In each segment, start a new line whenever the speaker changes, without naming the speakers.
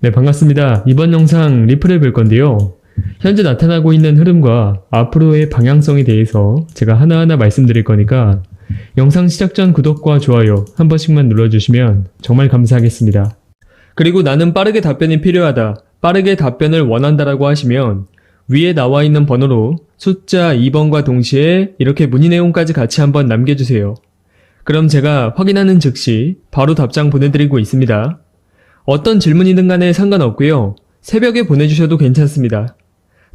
네, 반갑습니다. 이번 영상 리플을 볼 건데요. 현재 나타나고 있는 흐름과 앞으로의 방향성에 대해서 제가 하나하나 말씀드릴 거니까 영상 시작 전 구독과 좋아요 한 번씩만 눌러주시면 정말 감사하겠습니다. 그리고 나는 빠르게 답변이 필요하다, 빠르게 답변을 원한다라고 하시면 위에 나와 있는 번호로 숫자 2번과 동시에 이렇게 문의 내용까지 같이 한번 남겨주세요. 그럼 제가 확인하는 즉시 바로 답장 보내드리고 있습니다. 어떤 질문이든 간에 상관없고요. 새벽에 보내주셔도 괜찮습니다.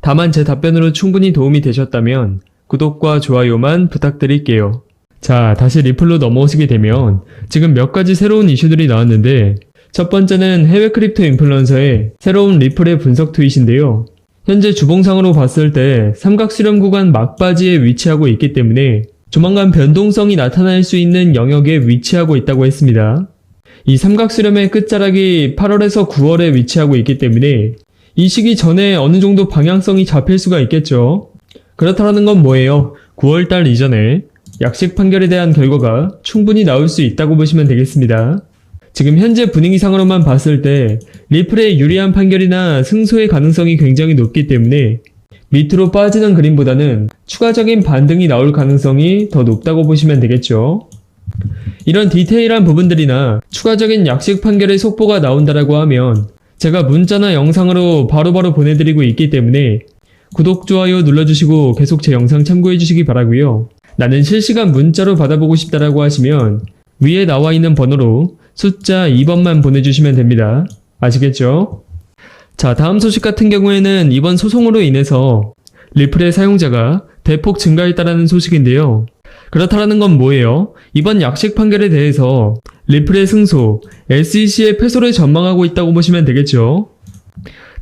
다만 제 답변으로 충분히 도움이 되셨다면 구독과 좋아요만 부탁드릴게요. 자, 다시 리플로 넘어오시게 되면 지금 몇 가지 새로운 이슈들이 나왔는데 첫 번째는 해외 크립토 인플루언서의 새로운 리플의 분석 트윗인데요. 현재 주봉상으로 봤을 때 삼각수렴 구간 막바지에 위치하고 있기 때문에 조만간 변동성이 나타날 수 있는 영역에 위치하고 있다고 했습니다. 이 삼각수렴의 끝자락이 8월에서 9월에 위치하고 있기 때문에 이 시기 전에 어느 정도 방향성이 잡힐 수가 있겠죠. 그렇다는 건 뭐예요? 9월달 이전에 약식 판결에 대한 결과가 충분히 나올 수 있다고 보시면 되겠습니다. 지금 현재 분위기상으로만 봤을 때 리플의 유리한 판결이나 승소의 가능성이 굉장히 높기 때문에 밑으로 빠지는 그림보다는 추가적인 반등이 나올 가능성이 더 높다고 보시면 되겠죠. 이런 디테일한 부분들이나 추가적인 약식 판결의 속보가 나온다라고 하면 제가 문자나 영상으로 바로 바로 보내드리고 있기 때문에 구독, 좋아요 눌러주시고 계속 제 영상 참고해주시기 바라고요. 나는 실시간 문자로 받아보고 싶다라고 하시면 위에 나와 있는 번호로 숫자 2번만 보내주시면 됩니다. 아시겠죠? 자, 다음 소식 같은 경우에는 이번 소송으로 인해서 리플의 사용자가 대폭 증가했다라는 소식인데요. 그렇다라는 건 뭐예요? 이번 약식 판결에 대해서 리플의 승소, SEC의 패소를 전망하고 있다고 보시면 되겠죠.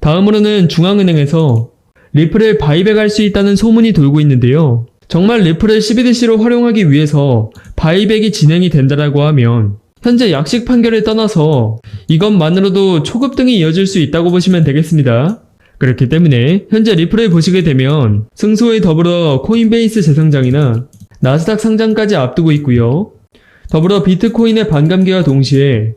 다음으로는 중앙은행에서 리플을 바이백할 수 있다는 소문이 돌고 있는데요. 정말 리플을 CBDC로 활용하기 위해서 바이백이 진행이 된다라고 하면 현재 약식 판결을 떠나서 이것만으로도 초급 등이 이어질 수 있다고 보시면 되겠습니다. 그렇기 때문에 현재 리플을 보시게 되면 승소에 더불어 코인베이스 재상장이나 나스닥 상장까지 앞두고 있고요. 더불어 비트코인의 반감기와 동시에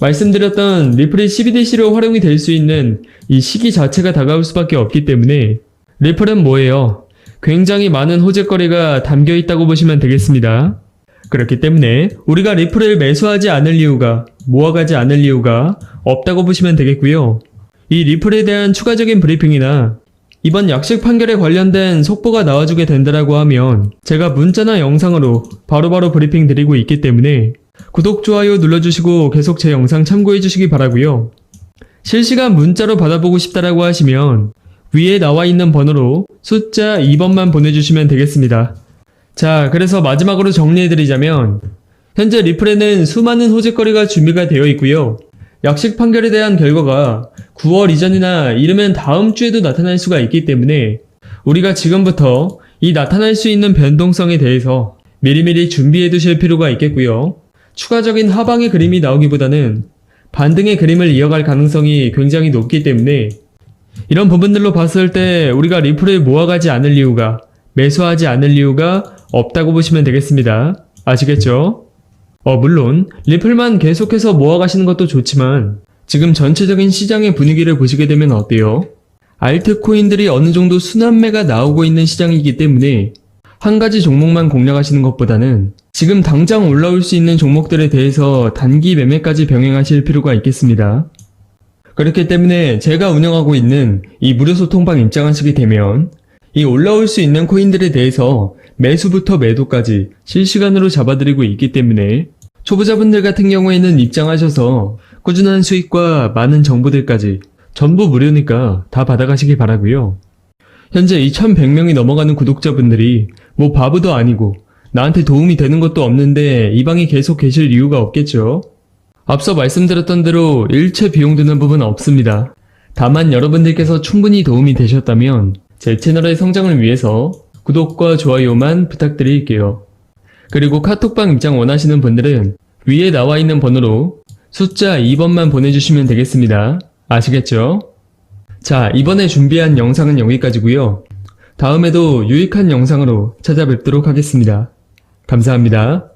말씀드렸던 리플이 CBDC로 활용이 될 수 있는 이 시기 자체가 다가올 수밖에 없기 때문에 리플은 뭐예요? 굉장히 많은 호재거리가 담겨 있다고 보시면 되겠습니다. 그렇기 때문에 우리가 리플을 매수하지 않을 이유가 모아가지 않을 이유가 없다고 보시면 되겠고요. 이 리플에 대한 추가적인 브리핑이나 이번 약식 판결에 관련된 속보가 나와주게 된다라고 하면 제가 문자나 영상으로 바로 바로 브리핑 드리고 있기 때문에 구독, 좋아요 눌러주시고 계속 제 영상 참고해주시기 바라고요. 실시간 문자로 받아보고 싶다라고 하시면 위에 나와 있는 번호로 숫자 2번만 보내주시면 되겠습니다. 자, 그래서 마지막으로 정리해드리자면 현재 리플에는 수많은 호재거리가 준비가 되어 있고요. 약식 판결에 대한 결과가 9월 이전이나 이르면 다음 주에도 나타날 수가 있기 때문에 우리가 지금부터 이 나타날 수 있는 변동성에 대해서 미리미리 준비해 두실 필요가 있겠고요. 추가적인 하방의 그림이 나오기보다는 반등의 그림을 이어갈 가능성이 굉장히 높기 때문에 이런 부분들로 봤을 때 우리가 리플을 모아가지 않을 이유가 매수하지 않을 이유가 없다고 보시면 되겠습니다. 아시겠죠? 어, 물론 리플만 계속해서 모아가시는 것도 좋지만 지금 전체적인 시장의 분위기를 보시게 되면 어때요? 알트코인들이 어느 정도 순환매가 나오고 있는 시장이기 때문에 한 가지 종목만 공략하시는 것보다는 지금 당장 올라올 수 있는 종목들에 대해서 단기 매매까지 병행하실 필요가 있겠습니다. 그렇기 때문에 제가 운영하고 있는 이 무료 소통방 입장하시게 되면 이 올라올 수 있는 코인들에 대해서 매수부터 매도까지 실시간으로 잡아드리고 있기 때문에 초보자분들 같은 경우에는 입장하셔서 꾸준한 수익과 많은 정보들까지 전부 무료니까 다 받아가시기 바라고요. 현재 2100명이 넘어가는 구독자분들이 뭐 바보도 아니고 나한테 도움이 되는 것도 없는데 이 방에 계속 계실 이유가 없겠죠. 앞서 말씀드렸던 대로 일체 비용 드는 부분 없습니다. 다만 여러분들께서 충분히 도움이 되셨다면 제 채널의 성장을 위해서 구독과 좋아요만 부탁드릴게요. 그리고 카톡방 입장 원하시는 분들은 위에 나와 있는 번호로 숫자 2번만 보내주시면 되겠습니다. 아시겠죠? 자, 이번에 준비한 영상은 여기까지고요. 다음에도 유익한 영상으로 찾아뵙도록 하겠습니다. 감사합니다.